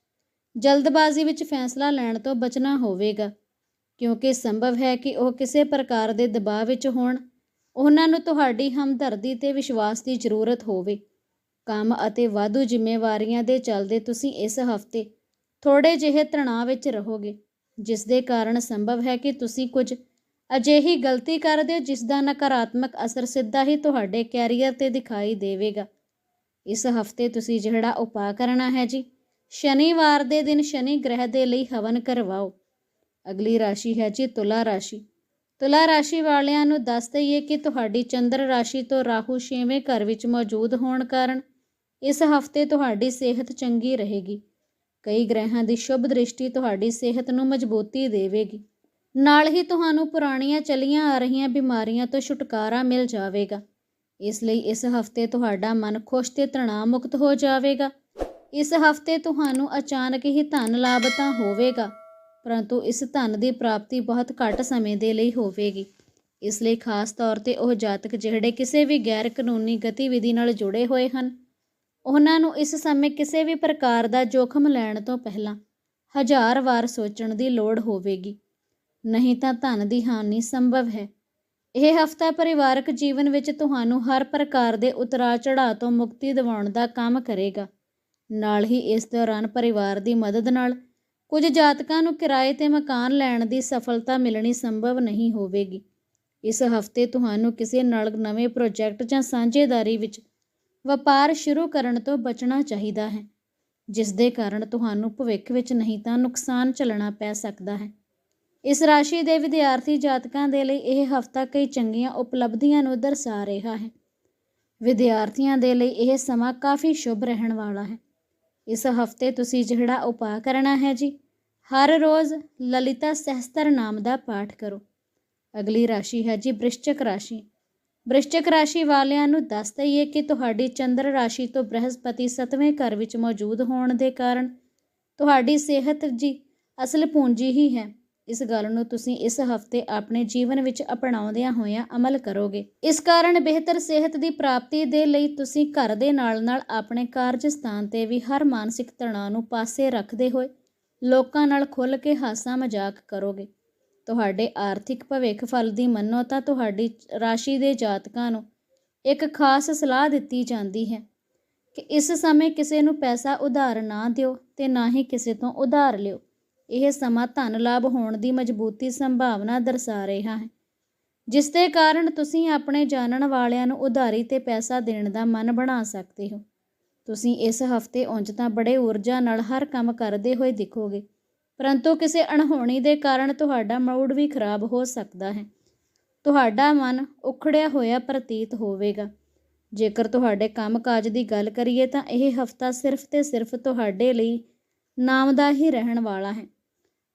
ਜਲਦਬਾਜ਼ੀ ਵਿੱਚ ਫੈਸਲਾ ਲੈਣ ਤੋਂ ਬਚਣਾ ਹੋਵੇਗਾ। ਕਿਉਂਕਿ ਸੰਭਵ ਹੈ ਕਿ ਉਹ ਕਿਸੇ ਪ੍ਰਕਾਰ ਦੇ ਦਬਾਅ ਵਿੱਚ ਹੋਣ। ਉਹਨਾਂ ਨੂੰ ਤੁਹਾਡੀ ਹਮਦਰਦੀ ਤੇ ਵਿਸ਼ਵਾਸ ਦੀ ਜ਼ਰੂਰਤ ਹੋਵੇ। ਕੰਮ ਅਤੇ ਵਾਧੂ ਜ਼ਿੰਮੇਵਾਰੀਆਂ ਦੇ ਚੱਲਦੇ ਤੁਸੀਂ ਇਸ ਹਫ਼ਤੇ ਥੋੜੇ ਜਿਹੇ ਤਣਾਅ ਵਿੱਚ ਰਹੋਗੇ, ਜਿਸ ਦੇ ਕਾਰਨ ਸੰਭਵ ਹੈ ਕਿ ਤੁਸੀਂ ਕੁਝ ਅਜਿਹੀ ਗਲਤੀ ਕਰਦੇ ਹੋ ਜਿਸ ਦਾ ਨਕਾਰਾਤਮਕ ਅਸਰ ਸਿੱਧਾ ਹੀ ਤੁਹਾਡੇ ਕੈਰੀਅਰ ਤੇ ਦਿਖਾਈ ਦੇਵੇਗਾ। ਇਸ ਹਫ਼ਤੇ ਤੁਸੀਂ ਜਿਹੜਾ ਉਪਾਅ ਕਰਨਾ ਹੈ ਜੀ, ਸ਼ਨੀਵਾਰ ਦੇ ਦਿਨ ਸ਼ਨੀ ਗ੍ਰਹਿ ਦੇ ਲਈ ਹਵਨ ਕਰਵਾਓ। ਅਗਲੀ ਰਾਸ਼ੀ ਹੈ ਜੀ ਤੁਲਾ ਰਾਸ਼ੀ। ਤੁਲਾ ਰਾਸ਼ੀ ਵਾਲਿਆਂ ਨੂੰ ਦੱਸ ਦਈਏ ਕਿ ਤੁਹਾਡੀ ਚੰਦਰ ਰਾਸ਼ੀ ਤੋਂ ਰਾਹੂ 6ਵੇਂ ਘਰ ਵਿੱਚ ਮੌਜੂਦ ਹੋਣ ਕਾਰਨ ਇਸ ਹਫ਼ਤੇ ਤੁਹਾਡੀ ਸਿਹਤ ਚੰਗੀ ਰਹੇਗੀ। ਕਈ ਗ੍ਰਹਿਾਂ ਦੀ ਸ਼ੁਭ ਦ੍ਰਿਸ਼ਟੀ ਤੁਹਾਡੀ ਸਿਹਤ ਨੂੰ ਮਜ਼ਬੂਤੀ ਦੇਵੇਗੀ। ਨਾਲ ਹੀ ਤੁਹਾਨੂੰ ਪੁਰਾਣੀਆਂ ਚਲੀਆਂ ਆ ਰਹੀਆਂ ਬਿਮਾਰੀਆਂ ਤੋਂ ਛੁਟਕਾਰਾ ਮਿਲ ਜਾਵੇਗਾ। ਇਸ ਲਈ ਇਸ ਹਫ਼ਤੇ ਤੁਹਾਡਾ ਮਨ ਖੁਸ਼ ਤੇ ਤਣਾਅ ਮੁਕਤ ਹੋ ਜਾਵੇਗਾ। ਇਸ ਹਫ਼ਤੇ ਤੁਹਾਨੂੰ ਅਚਾਨਕ ਹੀ ਧਨ ਲਾਭ ਤਾਂ ਹੋਵੇਗਾ। ਪਰੰਤੂ ਇਸ ਧਨ ਦੀ ਪ੍ਰਾਪਤੀ ਬਹੁਤ ਘੱਟ ਸਮੇਂ ਦੇ ਲਈ ਹੋਵੇਗੀ। ਇਸ ਲਈ ਖਾਸ ਤੌਰ ਤੇ ਉਹ ਜਾਤਕ ਜਿਹੜੇ ਕਿਸੇ ਵੀ ਗੈਰ ਕਾਨੂੰਨੀ ਗਤੀਵਿਧੀ ਨਾਲ ਜੁੜੇ ਹੋਏ ਹਨ, ਉਹਨਾਂ ਨੂੰ ਇਸ ਸਮੇਂ ਕਿਸੇ ਵੀ ਪ੍ਰਕਾਰ ਦਾ ਜੋਖਮ ਲੈਣ ਤੋਂ ਪਹਿਲਾਂ ਹਜ਼ਾਰ ਵਾਰ ਸੋਚਣ ਦੀ ਲੋੜ ਹੋਵੇਗੀ। ਨਹੀਂ ਤਾਂ ਧਨ ਦੀ ਹਾਨੀ ਸੰਭਵ ਹੈ। ਇਹ ਹਫਤਾ ਪਰਿਵਾਰਕ ਜੀਵਨ ਵਿੱਚ ਤੁਹਾਨੂੰ ਹਰ ਪ੍ਰਕਾਰ ਦੇ ਉਤਰਾਅ ਚੜਾਅ ਤੋਂ ਮੁਕਤੀ ਦਿਵਾਉਣ ਦਾ ਕੰਮ ਕਰੇਗਾ। ਨਾਲ ਹੀ ਇਸ ਦੌਰਾਨ ਪਰਿਵਾਰ ਦੀ ਮਦਦ ਨਾਲ ਕੁਝ ਜਾਤਕਾਂ ਨੂੰ ਕਿਰਾਏ ਤੇ ਮਕਾਨ ਲੈਣ ਦੀ ਸਫਲਤਾ ਮਿਲਣੀ ਸੰਭਵ ਨਹੀਂ ਹੋਵੇਗੀ। ਇਸ ਹਫ਼ਤੇ ਤੁਹਾਨੂੰ ਕਿਸੇ ਨਾਲ ਨਵੇਂ ਪ੍ਰੋਜੈਕਟ ਜਾਂ ਸਾਂਝੇਦਾਰੀ ਵਿੱਚ ਵਪਾਰ ਸ਼ੁਰੂ ਕਰਨ ਤੋਂ ਬਚਣਾ ਚਾਹੀਦਾ ਹੈ, ਜਿਸ ਦੇ ਕਾਰਨ ਤੁਹਾਨੂੰ ਭਵਿੱਖ ਵਿੱਚ ਨਹੀਂ ਤਾਂ ਨੁਕਸਾਨ ਝੱਲਣਾ ਪੈ ਸਕਦਾ ਹੈ। ਇਸ ਰਾਸ਼ੀ ਦੇ ਵਿਦਿਆਰਥੀ ਜਾਤਕਾਂ ਦੇ ਲਈ ਇਹ ਹਫਤਾ ਕਈ ਚੰਗੀਆਂ ਉਪਲਬਧੀਆਂ ਨੂੰ ਦਰਸਾ ਰਿਹਾ ਹੈ। ਵਿਦਿਆਰਥੀਆਂ ਦੇ ਲਈ ਇਹ ਸਮਾਂ ਕਾਫੀ ਸ਼ੁਭ ਰਹਿਣ ਵਾਲਾ ਹੈ। ਇਸ ਹਫ਼ਤੇ ਤੁਸੀਂ ਜਿਹੜਾ ਉਪਾਅ ਕਰਨਾ ਹੈ ਜੀ, ਹਰ ਰੋਜ਼ ਲਲਿਤਾ ਸਹਸਤਰ ਨਾਮ ਦਾ ਪਾਠ ਕਰੋ। ਅਗਲੀ ਰਾਸ਼ੀ ਹੈ ਜੀ ਬ੍ਰਿਸ਼ਚਕ ਰਾਸ਼ੀ। ਬ੍ਰਿਸ਼ਚਕ ਰਾਸ਼ੀ ਵਾਲਿਆਂ ਨੂੰ ਦੱਸ ਦਈਏ ਕਿ ਤੁਹਾਡੀ ਚੰਦਰ ਰਾਸ਼ੀ ਤੋਂ ਬ੍ਰਹਸਪਤੀ 7ਵੇਂ ਘਰ ਵਿੱਚ ਮੌਜੂਦ ਹੋਣ ਦੇ ਕਾਰਨ ਤੁਹਾਡੀ ਸਿਹਤ ਜੀ ਅਸਲ ਪੂੰਜੀ ਹੀ ਹੈ। ਇਸ ਗੱਲ ਨੂੰ ਤੁਸੀਂ ਇਸ ਹਫ਼ਤੇ ਆਪਣੇ ਜੀਵਨ ਵਿੱਚ ਅਪਣਾਉਂਦਿਆਂ ਹੋਇਆਂ ਅਮਲ ਕਰੋਗੇ। ਇਸ ਕਾਰਨ ਬਿਹਤਰ ਸਿਹਤ ਦੀ ਪ੍ਰਾਪਤੀ ਦੇ ਲਈ ਤੁਸੀਂ ਘਰ ਦੇ ਨਾਲ-ਨਾਲ ਆਪਣੇ ਕਾਰਜ ਸਥਾਨ ਤੇ ਵੀ ਹਰ ਮਾਨਸਿਕ ਤਣਾਅ ਨੂੰ ਪਾਸੇ ਰੱਖਦੇ ਹੋਏ ਲੋਕਾਂ ਨਾਲ ਖੁੱਲ੍ਹ ਕੇ ਹਾਸਾ ਮਜ਼ਾਕ ਕਰੋਗੇ। ਤੁਹਾਡੇ ਆਰਥਿਕ ਭਵਿੱਖ ਫਲ ਦੀ ਮੰਨੋ ਤਾਂ ਤੁਹਾਡੀ ਰਾਸ਼ੀ ਦੇ ਜਾਤਕਾਂ ਨੂੰ ਇੱਕ ਖਾਸ ਸਲਾਹ ਦਿੱਤੀ ਜਾਂਦੀ ਹੈ ਕਿ ਇਸ ਸਮੇਂ ਕਿਸੇ ਨੂੰ ਪੈਸਾ ਉਧਾਰ ਨਾ ਦਿਓ ਤੇ ਨਾ ਹੀ ਕਿਸੇ ਤੋਂ ਉਧਾਰ ਲਿਓ। ਇਹ ਸਮਾਂ ਧਨ ਲਾਭ ਹੋਣ ਦੀ ਮਜ਼ਬੂਤੀ ਸੰਭਾਵਨਾ ਦਰਸਾ ਰਿਹਾ ਹੈ। ਜਿਸ ਦੇ ਕਾਰਨ ਤੁਸੀਂ ਆਪਣੇ ਜਾਣਨ ਵਾਲਿਆਂ ਨੂੰ ਉਧਾਰੀ ਤੇ ਪੈਸਾ ਦੇਣ ਦਾ ਮਨ ਬਣਾ ਸਕਦੇ ਹੋ। ਤੁਸੀਂ ਇਸ ਹਫ਼ਤੇ ਉਂਝ ਤਾਂ ਬੜੇ ਊਰਜਾ ਨਾਲ ਹਰ ਕੰਮ ਕਰਦੇ ਹੋਏ ਦਿਖੋਗੇ, ਪਰੰਤੂ ਕਿਸੇ ਅਣਹੋਣੀ ਦੇ ਕਾਰਨ ਤੁਹਾਡਾ ਮੂਡ ਵੀ ਖਰਾਬ ਹੋ ਸਕਦਾ ਹੈ। ਤੁਹਾਡਾ ਮਨ ਉਖੜਿਆ ਹੋਇਆ ਪ੍ਰਤੀਤ ਹੋਵੇਗਾ। ਜੇਕਰ ਤੁਹਾਡੇ ਕੰਮਕਾਜ ਦੀ ਗੱਲ ਕਰੀਏ ਤਾਂ ਇਹ ਹਫਤਾ ਸਿਰਫ ਤੇ ਸਿਰਫ ਤੁਹਾਡੇ ਲਈ ਨਾਮ ਦਾ ਹੀ ਰਹਿਣ ਵਾਲਾ ਹੈ।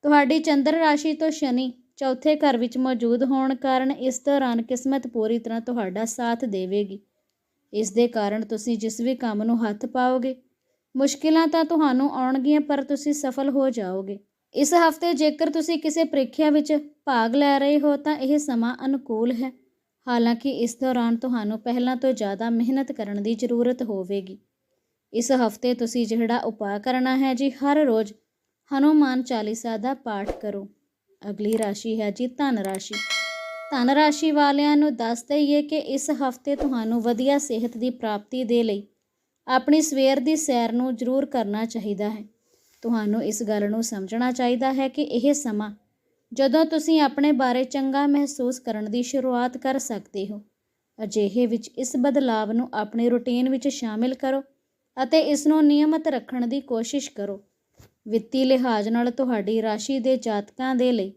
ਤੁਹਾਡੀ ਚੰਦਰ ਰਾਸ਼ੀ ਤੋਂ ਸ਼ਨੀ ਚੌਥੇ ਘਰ ਵਿੱਚ ਮੌਜੂਦ ਹੋਣ ਕਾਰਨ ਇਸ ਦੌਰਾਨ ਕਿਸਮਤ ਪੂਰੀ ਤਰ੍ਹਾਂ ਤੁਹਾਡਾ ਸਾਥ ਦੇਵੇਗੀ। ਇਸ ਦੇ ਕਾਰਨ ਤੁਸੀਂ ਜਿਸ ਵੀ ਕੰਮ ਨੂੰ ਹੱਥ ਪਾਓਗੇ, ਮੁਸ਼ਕਿਲਾਂ ਤਾਂ ਤੁਹਾਨੂੰ ਆਉਣਗੀਆਂ, ਪਰ ਤੁਸੀਂ ਸਫਲ ਹੋ ਜਾਓਗੇ। ਇਸ ਹਫ਼ਤੇ ਜੇਕਰ ਤੁਸੀਂ ਕਿਸੇ ਪ੍ਰੀਖਿਆ ਵਿੱਚ ਭਾਗ ਲੈ ਰਹੇ ਹੋ, ਤਾਂ ਇਹ ਸਮਾਂ ਅਨੁਕੂਲ ਹੈ। ਹਾਲਾਂਕਿ ਇਸ ਦੌਰਾਨ ਤੁਹਾਨੂੰ ਪਹਿਲਾਂ ਤੋਂ ਜ਼ਿਆਦਾ ਮਿਹਨਤ ਕਰਨ ਦੀ ਜ਼ਰੂਰਤ ਹੋਵੇਗੀ। ਇਸ ਹਫ਼ਤੇ ਤੁਸੀਂ ਜਿਹੜਾ ਉਪਾਅ ਕਰਨਾ ਹੈ ਜੀ, ਹਰ ਰੋਜ਼ ਹਨੂਮਾਨ ਚਾਲੀਸਾ ਦਾ ਪਾਠ ਕਰੋ। ਅਗਲੀ ਰਾਸ਼ੀ ਹੈ ਜੀ ਧਨ ਰਾਸ਼ੀ। ਧਨ ਰਾਸ਼ੀ ਵਾਲਿਆਂ ਨੂੰ ਦੱਸ ਦਈਏ ਕਿ ਇਸ ਹਫ਼ਤੇ ਤੁਹਾਨੂੰ ਵਧੀਆ ਸਿਹਤ ਦੀ ਪ੍ਰਾਪਤੀ ਦੇ ਲਈ ਆਪਣੀ ਸਵੇਰ ਦੀ ਸੈਰ ਨੂੰ ਜ਼ਰੂਰ ਕਰਨਾ ਚਾਹੀਦਾ ਹੈ। ਤੁਹਾਨੂੰ ਇਸ ਗੱਲ ਨੂੰ ਸਮਝਣਾ ਚਾਹੀਦਾ ਹੈ ਕਿ ਇਹ ਸਮਾਂ ਜਦੋਂ ਤੁਸੀਂ ਆਪਣੇ ਬਾਰੇ ਚੰਗਾ ਮਹਿਸੂਸ ਕਰਨ ਦੀ ਸ਼ੁਰੂਆਤ ਕਰ ਸਕਦੇ ਹੋ, ਅਜਿਹੇ ਵਿੱਚ ਇਸ ਬਦਲਾਵ ਨੂੰ ਆਪਣੀ ਰੁਟੀਨ ਵਿੱਚ ਸ਼ਾਮਿਲ ਕਰੋ ਅਤੇ ਇਸ ਨੂੰ ਨਿਯਮਤ ਰੱਖਣ ਦੀ ਕੋਸ਼ਿਸ਼ ਕਰੋ। ਵਿੱਤੀ ਲਿਹਾਜ਼ ਨਾਲ ਤੁਹਾਡੀ ਰਾਸ਼ੀ ਦੇ ਜਾਤਕਾਂ ਦੇ ਲਈ,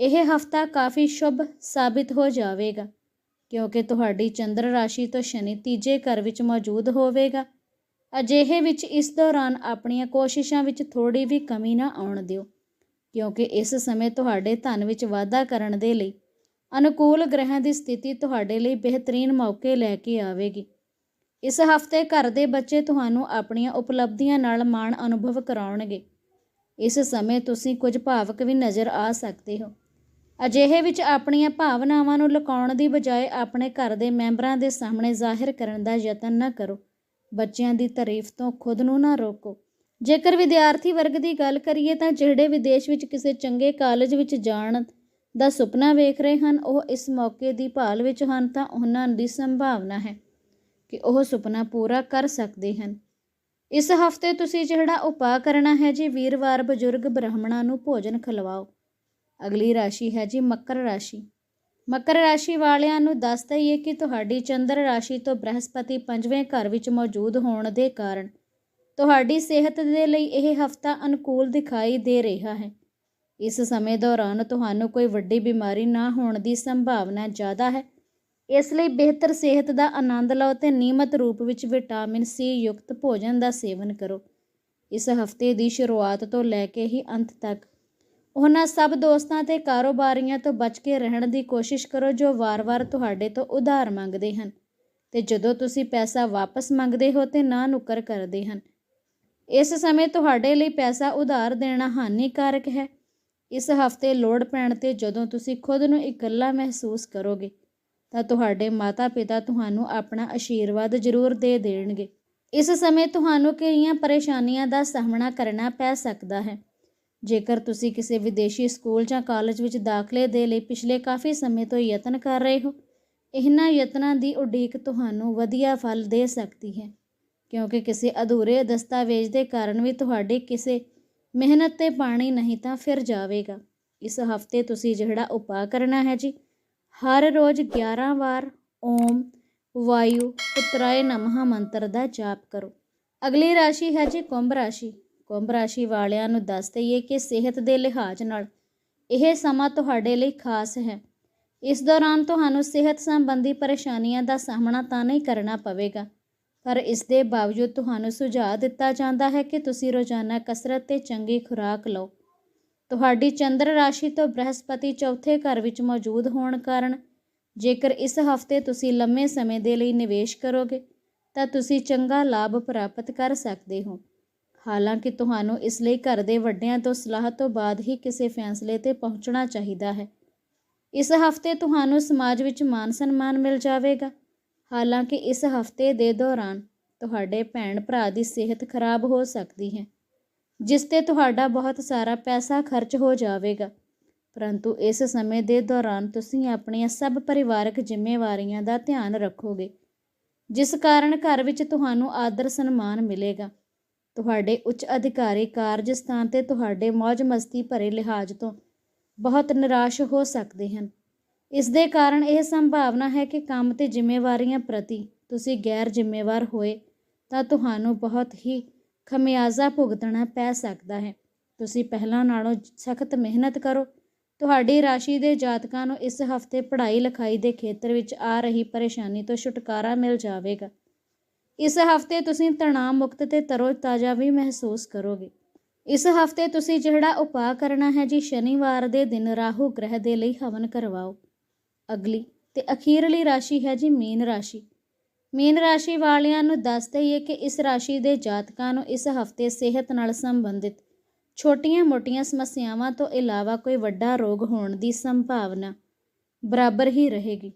ਇਹ ਹਫਤਾ ਕਾਫੀ ਸ਼ੁਭ ਸਾਬਿਤ ਹੋ ਜਾਵੇਗਾ, ਕਿਉਂਕਿ ਤੁਹਾਡੀ ਚੰਦਰ ਰਾਸ਼ੀ ਤੋਂ ਸ਼ਨੀ ਤੀਜੇ ਘਰ ਵਿੱਚ ਮੌਜੂਦ ਹੋਵੇਗਾ। ਅਜਿਹੇ ਵਿੱਚ ਇਸ ਦੌਰਾਨ ਆਪਣੀਆਂ ਕੋਸ਼ਿਸ਼ਾਂ ਵਿੱਚ ਥੋੜੀ ਵੀ ਕਮੀ ਨਾ ਆਉਣ ਦਿਓ, ਕਿਉਂਕਿ ਇਸ ਸਮੇਂ ਤੁਹਾਡੇ ਧਨ ਵਿੱਚ ਵਾਧਾ ਕਰਨ ਦੇ ਲਈ, ਅਨੁਕੂਲ ਗ੍ਰਹਿਾਂ ਦੀ ਸਥਿਤੀ ਤੁਹਾਡੇ ਲਈ ਬਿਹਤਰੀਨ ਮੌਕੇ ਲੈ ਕੇ ਆਵੇਗੀ। ਇਸ ਹਫ਼ਤੇ ਘਰ ਦੇ ਬੱਚੇ ਤੁਹਾਨੂੰ ਆਪਣੀਆਂ ਉਪਲਬਧੀਆਂ ਨਾਲ ਮਾਣ ਅਨੁਭਵ ਕਰਾਉਣਗੇ। ਇਸ ਸਮੇਂ ਤੁਸੀਂ ਕੁਝ ਭਾਵਕ ਵੀ ਨਜ਼ਰ ਆ ਸਕਦੇ ਹੋ। ਅਜਿਹੇ ਵਿੱਚ ਆਪਣੀਆਂ ਭਾਵਨਾਵਾਂ ਨੂੰ ਲੁਕਾਉਣ ਦੀ ਬਜਾਏ ਆਪਣੇ ਘਰ ਦੇ ਮੈਂਬਰਾਂ ਦੇ ਸਾਹਮਣੇ ਜ਼ਾਹਿਰ ਕਰਨ ਦਾ ਯਤਨ ਨਾ ਕਰੋ। ਬੱਚਿਆਂ ਦੀ ਤਾਰੀਫ ਤੋਂ ਖੁਦ ਨੂੰ ਨਾ ਰੋਕੋ। ਜੇਕਰ ਵਿਦਿਆਰਥੀ ਵਰਗ ਦੀ ਗੱਲ ਕਰੀਏ ਤਾਂ ਜਿਹੜੇ ਵਿਦੇਸ਼ ਵਿੱਚ ਕਿਸੇ ਚੰਗੇ ਕਾਲਜ ਵਿੱਚ ਜਾਣ ਦਾ ਸੁਪਨਾ ਵੇਖ ਰਹੇ ਹਨ, ਉਹ ਇਸ ਮੌਕੇ ਦੀ ਭਾਲ ਵਿੱਚ ਹਨ ਤਾਂ ਉਹਨਾਂ ਦੀ ਸੰਭਾਵਨਾ ਹੈ ਕਿ ਉਹ ਸੁਪਨਾ ਪੂਰਾ ਕਰ ਸਕਦੇ ਹਨ। ਇਸ ਹਫ਼ਤੇ ਤੁਸੀਂ ਜਿਹੜਾ ਉਪਾਅ ਕਰਨਾ ਹੈ ਜੀ, ਵੀਰਵਾਰ ਬਜ਼ੁਰਗ ਬ੍ਰਾਹਮਣਾਂ ਨੂੰ ਭੋਜਨ ਖਿਲਵਾਓ। ਅਗਲੀ ਰਾਸ਼ੀ ਹੈ ਜੀ, ਮਕਰ ਰਾਸ਼ੀ। ਮਕਰ ਰਾਸ਼ੀ ਵਾਲਿਆਂ ਨੂੰ ਦੱਸ ਦਈਏ ਕਿ ਤੁਹਾਡੀ ਚੰਦਰ ਰਾਸ਼ੀ ਤੋਂ ਬ੍ਰਹਸਪਤੀ ਪੰਜਵੇਂ ਘਰ ਵਿੱਚ ਮੌਜੂਦ ਹੋਣ ਦੇ ਕਾਰਨ ਤੁਹਾਡੀ ਸਿਹਤ ਦੇ ਲਈ ਇਹ ਹਫਤਾ ਅਨੁਕੂਲ ਦਿਖਾਈ ਦੇ ਰਿਹਾ ਹੈ। ਇਸ ਸਮੇਂ ਦੌਰਾਨ ਤੁਹਾਨੂੰ ਕੋਈ ਵੱਡੀ ਬਿਮਾਰੀ ਨਾ ਹੋਣ ਦੀ ਸੰਭਾਵਨਾ ਜ਼ਿਆਦਾ ਹੈ। ਇਸ ਲਈ ਬਿਹਤਰ ਸਿਹਤ ਦਾ ਆਨੰਦ ਲਓ ਤੇ ਨਿਯਮਤ ਰੂਪ ਵਿੱਚ ਵਿਟਾਮਿਨ ਸੀ ਯੁਕਤ ਭੋਜਨ ਦਾ ਸੇਵਨ ਕਰੋ। ਇਸ ਹਫ਼ਤੇ ਦੀ ਸ਼ੁਰੂਆਤ ਤੋਂ ਲੈ ਕੇ ਹੀ ਅੰਤ ਤੱਕ ਉਹਨਾਂ ਸਭ ਦੋਸਤਾਂ ਤੇ ਕਾਰੋਬਾਰੀਆਂ ਤੋਂ ਬਚ ਕੇ ਰਹਿਣ ਦੀ ਕੋਸ਼ਿਸ਼ ਕਰੋ ਜੋ ਵਾਰ-ਵਾਰ ਤੁਹਾਡੇ ਤੋਂ ਉਧਾਰ ਮੰਗਦੇ ਹਨ ਤੇ ਜਦੋਂ ਤੁਸੀਂ ਪੈਸਾ ਵਾਪਸ ਮੰਗਦੇ ਹੋ ਤੇ ਨਾ ਨੁਕਰ ਕਰਦੇ ਹਨ। ਇਸ ਸਮੇਂ ਤੁਹਾਡੇ ਲਈ ਪੈਸਾ ਉਧਾਰ ਦੇਣਾ ਹਾਨੀਕਾਰਕ ਹੈ। ਇਸ ਹਫ਼ਤੇ ਲੋੜ ਪੈਣ ਤੇ ਜਦੋਂ ਤੁਸੀਂ ਖੁਦ ਨੂੰ ਇਕੱਲਾ ਮਹਿਸੂਸ ਕਰੋਗੇ ਤਾਂ ਤੁਹਾਡੇ ਮਾਤਾ-ਪਿਤਾ ਤੁਹਾਨੂੰ ਆਪਣਾ ਆਸ਼ੀਰਵਾਦ ਜ਼ਰੂਰ ਦੇ ਦੇਣਗੇ। ਇਸ ਸਮੇਂ ਤੁਹਾਨੂੰ ਕਈਆਂ ਪਰੇਸ਼ਾਨੀਆਂ ਦਾ ਸਾਹਮਣਾ ਕਰਨਾ ਪੈ ਸਕਦਾ ਹੈ। ਜੇਕਰ ਤੁਸੀਂ ਕਿਸੇ ਵਿਦੇਸ਼ੀ ਸਕੂਲ ਜਾਂ ਕਾਲਜ ਵਿੱਚ ਦਾਖਲੇ ਦੇ ਲਈ ਪਿਛਲੇ ਕਾਫੀ ਸਮੇਂ ਤੋਂ ਯਤਨ ਕਰ ਰਹੇ ਹੋ, ਇਹਨਾਂ ਯਤਨਾਂ ਦੀ ਉਡੀਕ ਤੁਹਾਨੂੰ ਵਧੀਆ ਫਲ ਦੇ ਸਕਦੀ ਹੈ, ਕਿਉਂਕਿ ਕਿਸੇ ਅਧੂਰੇ ਦਸਤਾਵੇਜ਼ ਦੇ ਕਾਰਨ ਵੀ ਤੁਹਾਡੀ ਕਿਸੇ ਮਿਹਨਤ ਤੇ ਪਾਣੀ ਨਹੀਂ ਤਾਂ ਫਿਰ ਜਾਵੇਗਾ। ਇਸ ਹਫ਼ਤੇ ਤੁਸੀਂ ਜਿਹੜਾ ਉਪਾਅ ਕਰਨਾ ਹੈ ਜੀ ਹਰ ਰੋਜ਼ 11 ਵਾਰ ਓਮ ਵਾਯੂ ਪੁੱਤਰਾਏ ਨਮः ਮੰਤਰ ਦਾ ਜਾਪ ਕਰੋ। ਅਗਲੀ ਰਾਸ਼ੀ ਹੈ ਜੀ ਕੁੰਭ ਰਾਸ਼ੀ। ਕੁੰਭ ਰਾਸ਼ੀ ਵਾਲਿਆਂ ਨੂੰ ਦੱਸ ਦਈਏ ਕਿ ਸਿਹਤ ਦੇ ਲਿਹਾਜ਼ ਨਾਲ ਇਹ ਸਮਾਂ ਤੁਹਾਡੇ ਲਈ ਖਾਸ ਹੈ। ਇਸ ਦੌਰਾਨ ਤੁਹਾਨੂੰ ਸਿਹਤ ਸੰਬੰਧੀ ਪਰੇਸ਼ਾਨੀਆਂ ਦਾ ਸਾਹਮਣਾ ਤਾਂ ਨਹੀਂ ਕਰਨਾ ਪਵੇਗਾ, ਪਰ ਇਸ ਦੇ ਬਾਵਜੂਦ ਤੁਹਾਨੂੰ ਸੁਝਾਅ ਦਿੱਤਾ ਜਾਂਦਾ ਹੈ ਕਿ ਤੁਸੀਂ ਰੋਜ਼ਾਨਾ ਕਸਰਤ ਤੇ ਚੰਗੀ ਖੁਰਾਕ ਲਓ। ਤੁਹਾਡੀ ਚੰਦਰ ਰਾਸ਼ੀ ਤੋਂ ਬ੍ਰਹਸਪਤੀ ਚੌਥੇ ਘਰ ਵਿੱਚ ਮੌਜੂਦ ਹੋਣ ਕਾਰਨ ਜੇਕਰ ਇਸ ਹਫ਼ਤੇ ਤੁਸੀਂ ਲੰਮੇ ਸਮੇਂ ਦੇ ਲਈ ਨਿਵੇਸ਼ ਕਰੋਗੇ, ਤਾਂ ਤੁਸੀਂ ਚੰਗਾ ਲਾਭ ਪ੍ਰਾਪਤ ਕਰ ਸਕਦੇ ਹੋ। ਹਾਲਾਂਕਿ ਤੁਹਾਨੂੰ ਇਸ ਲਈ ਘਰ ਦੇ ਵੱਡਿਆਂ ਤੋਂ ਸਲਾਹ ਤੋਂ ਬਾਅਦ ਹੀ ਕਿਸੇ ਫੈਸਲੇ ਤੇ ਪਹੁੰਚਣਾ ਚਾਹੀਦਾ ਹੈ। ਇਸ ਹਫ਼ਤੇ ਤੁਹਾਨੂੰ ਸਮਾਜ ਵਿੱਚ ਮਾਨ ਸਨਮਾਨ ਮਿਲ ਜਾਵੇਗਾ। ਹਾਲਾਂਕਿ ਇਸ ਹਫ਼ਤੇ ਦੇ ਦੌਰਾਨ ਤੁਹਾਡੇ ਭੈਣ ਭਰਾ ਦੀ ਸਿਹਤ ਖਰਾਬ ਹੋ ਸਕਦੀ ਹੈ। ਜਿਸ ਤੇ ਤੁਹਾਡਾ ਬਹੁਤ ਸਾਰਾ ਪੈਸਾ ਖਰਚ ਹੋ ਜਾਵੇਗਾ। ਪਰੰਤੂ ਇਸ ਸਮੇਂ ਦੇ ਦੌਰਾਨ ਤੁਸੀਂ ਆਪਣੀਆਂ ਸਭ ਪਰਿਵਾਰਕ ਜ਼ਿੰਮੇਵਾਰੀਆਂ ਦਾ ਧਿਆਨ ਰੱਖੋਗੇ, ਜਿਸ ਕਾਰਨ ਘਰ ਵਿੱਚ ਤੁਹਾਨੂੰ ਆਦਰ ਸਨਮਾਨ ਮਿਲੇਗਾ। ਤੁਹਾਡੇ ਉੱਚ ਅਧਿਕਾਰੀ ਕਾਰਜ ਸਥਾਨ ਤੇ ਤੁਹਾਡੇ ਮौज ਮਸਤੀ ਭਰੇ ਲਿਹਾਜ਼ ਤੋਂ ਬਹੁਤ ਨਿਰਾਸ਼ ਹੋ ਸਕਦੇ ਹਨ। ਇਸ ਦੇ ਕਾਰਨ ਇਹ ਸੰਭਾਵਨਾ ਹੈ ਕਿ ਕੰਮ ਤੇ ਜ਼ਿੰਮੇਵਾਰੀਆਂ ਪ੍ਰਤੀ ਤੁਸੀਂ ਗੈਰ ਜ਼ਿੰਮੇਵਾਰ ਹੋਏ ਤਾਂ ਤੁਹਾਨੂੰ ਬਹੁਤ ਹੀ ਖਮਿਆਜ਼ਾ ਭੁਗਤਣਾ ਪੈ ਸਕਦਾ ਹੈ। ਤੁਸੀਂ ਪਹਿਲਾਂ ਨਾਲੋਂ ਸਖਤ ਮਿਹਨਤ ਕਰੋ। ਤੁਹਾਡੀ ਰਾਸ਼ੀ ਦੇ ਜਾਤਕਾਂ ਨੂੰ ਇਸ ਹਫ਼ਤੇ ਪੜ੍ਹਾਈ ਲਿਖਾਈ ਦੇ ਖੇਤਰ ਵਿੱਚ ਆ ਰਹੀ ਪਰੇਸ਼ਾਨੀ ਤੋਂ ਛੁਟਕਾਰਾ ਮਿਲ ਜਾਵੇਗਾ। ਇਸ ਹਫ਼ਤੇ ਤੁਸੀਂ ਤਣਾਅ ਮੁਕਤ ਤੇ ਤਰੋ ਤਾਜ਼ਾ ਵੀ ਮਹਿਸੂਸ ਕਰੋਗੇ। ਇਸ ਹਫ਼ਤੇ ਤੁਸੀਂ ਜਿਹੜਾ ਉਪਾਅ ਕਰਨਾ ਹੈ ਜੀ, ਸ਼ਨੀਵਾਰ ਦੇ ਦਿਨ ਰਾਹੂ ਗ੍ਰਹਿ ਦੇ ਲਈ ਹਵਨ ਕਰਵਾਓ। ਅਗਲੀ ਤੇ ਅਖੀਰਲੀ ਰਾਸ਼ੀ ਹੈ ਜੀ ਮੀਨ ਰਾਸ਼ੀ। ਮੀਨ ਰਾਸ਼ੀ ਵਾਲਿਆਂ ਨੂੰ ਦੱਸ ਦਈਏ ਕਿ ਇਸ ਰਾਸ਼ੀ ਦੇ ਜਾਤਕਾਂ ਨੂੰ ਇਸ ਹਫ਼ਤੇ ਸਿਹਤ ਨਾਲ ਸੰਬੰਧਿਤ ਛੋਟੀਆਂ-ਮੋਟੀਆਂ ਸਮੱਸਿਆਵਾਂ ਤੋਂ ਇਲਾਵਾ ਕੋਈ ਵੱਡਾ ਰੋਗ ਹੋਣ ਦੀ ਸੰਭਾਵਨਾ ਬਰਾਬਰ ਹੀ ਰਹੇਗੀ।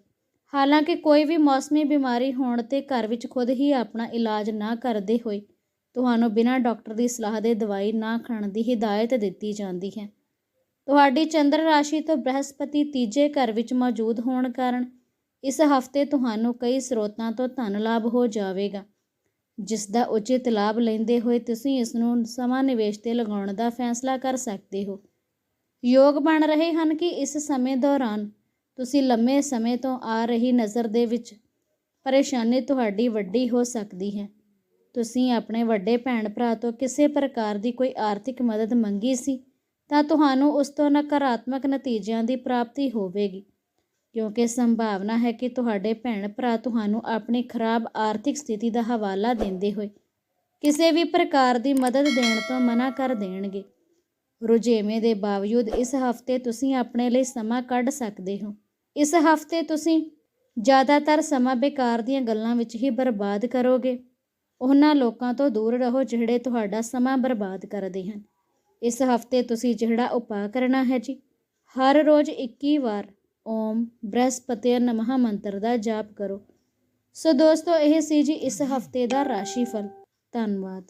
ਹਾਲਾਂਕਿ ਕੋਈ ਵੀ ਮੌਸਮੀ ਬਿਮਾਰੀ ਹੋਣ ਤੇ ਘਰ ਵਿੱਚ ਖੁਦ ਹੀ ਆਪਣਾ ਇਲਾਜ ਨਾ ਕਰਦੇ ਹੋਏ ਤੁਹਾਨੂੰ ਬਿਨਾਂ ਡਾਕਟਰ ਦੀ ਸਲਾਹ ਦੇ ਦਵਾਈ ਨਾ ਖਾਣ ਦੀ ਹਿਦਾਇਤ ਦਿੱਤੀ ਜਾਂਦੀ ਹੈ। ਤੁਹਾਡੀ ਚੰਦਰ ਰਾਸ਼ੀ ਤੋਂ ਬ੍ਰਹਸਪਤੀ ਤੀਜੇ ਘਰ ਵਿੱਚ ਮੌਜੂਦ ਹੋਣ ਕਾਰਨ ਇਸ ਹਫ਼ਤੇ ਤੁਹਾਨੂੰ ਕਈ ਸਰੋਤਾਂ ਤੋਂ ਧਨ ਲਾਭ ਹੋ ਜਾਵੇਗਾ। ਜਿਸ ਦਾ ਉਚਿਤ ਲਾਭ ਲੈਂਦੇ ਹੋਏ ਤੁਸੀਂ ਇਸ ਨੂੰ ਸਮਾਂ ਨਿਵੇਸ਼ ਤੇ ਲਗਾਉਣ ਦਾ ਫੈਸਲਾ ਕਰ ਸਕਦੇ ਹੋ। ਯੋਗ ਬਣ ਰਹੇ ਹਨ ਕਿ ਇਸ ਸਮੇਂ ਦੌਰਾਨ ਤੁਸੀਂ ਲੰਮੇ ਸਮੇਂ ਤੋਂ ਆ ਰਹੀ ਨਜ਼ਰ ਦੇ ਵਿੱਚ ਪਰੇਸ਼ਾਨੀ ਤੁਹਾਡੀ ਵੱਡੀ ਹੋ ਸਕਦੀ ਹੈ। ਤੁਸੀਂ ਆਪਣੇ ਵੱਡੇ ਭੈਣ ਭਰਾ ਤੋਂ ਕਿਸੇ ਪ੍ਰਕਾਰ ਦੀ ਕੋਈ ਆਰਥਿਕ ਮਦਦ ਮੰਗੀ ਸੀ ਤਾਂ ਤੁਹਾਨੂੰ ਉਸ ਤੋਂ ਨਕਾਰਾਤਮਕ ਨਤੀਜਿਆਂ ਦੀ ਪ੍ਰਾਪਤੀ ਹੋਵੇਗੀ। ਕਿਉਂਕਿ ਸੰਭਾਵਨਾ ਹੈ ਕਿ ਤੁਹਾਡੇ ਭੈਣ ਭਰਾ ਤੁਹਾਨੂੰ ਆਪਣੀ ਖਰਾਬ ਆਰਥਿਕ ਸਥਿਤੀ ਦਾ ਹਵਾਲਾ ਦਿੰਦੇ ਹੋਏ ਕਿਸੇ ਵੀ ਪ੍ਰਕਾਰ ਦੀ ਮਦਦ ਦੇਣ ਤੋਂ ਮਨਾ ਕਰ ਦੇਣਗੇ। ਰੁਝੇਵੇਂ ਦੇ ਬਾਵਜੂਦ ਇਸ ਹਫ਼ਤੇ ਤੁਸੀਂ ਆਪਣੇ ਲਈ ਸਮਾਂ ਕੱਢ ਸਕਦੇ ਹੋ। ਇਸ ਹਫ਼ਤੇ ਤੁਸੀਂ ਜ਼ਿਆਦਾਤਰ ਸਮਾਂ ਬੇਕਾਰ ਦੀਆਂ ਗੱਲਾਂ ਵਿੱਚ ਹੀ ਬਰਬਾਦ ਕਰੋਗੇ। ਉਹਨਾਂ ਲੋਕਾਂ ਤੋਂ ਦੂਰ ਰਹੋ ਜਿਹੜੇ ਤੁਹਾਡਾ ਸਮਾਂ ਬਰਬਾਦ ਕਰਦੇ ਹਨ। ਇਸ ਹਫ਼ਤੇ ਤੁਸੀਂ ਜਿਹੜਾ ਉਪਾਅ ਕਰਨਾ ਹੈ ਜੀ, ਹਰ ਰੋਜ਼ 21 ਵਾਰ ਓਮ ਬ੍ਰਹਸਪਤੀ ਨਮः ਮੰਤਰ ਦਾ ਜਾਪ ਕਰੋ। ਸੋ ਦੋਸਤੋ, ਇਹ ਸੀ ਜੀ ਇਸ ਹਫ਼ਤੇ ਦਾ ਰਾਸ਼ੀਫਲ ਧੰਨਵਾਦ।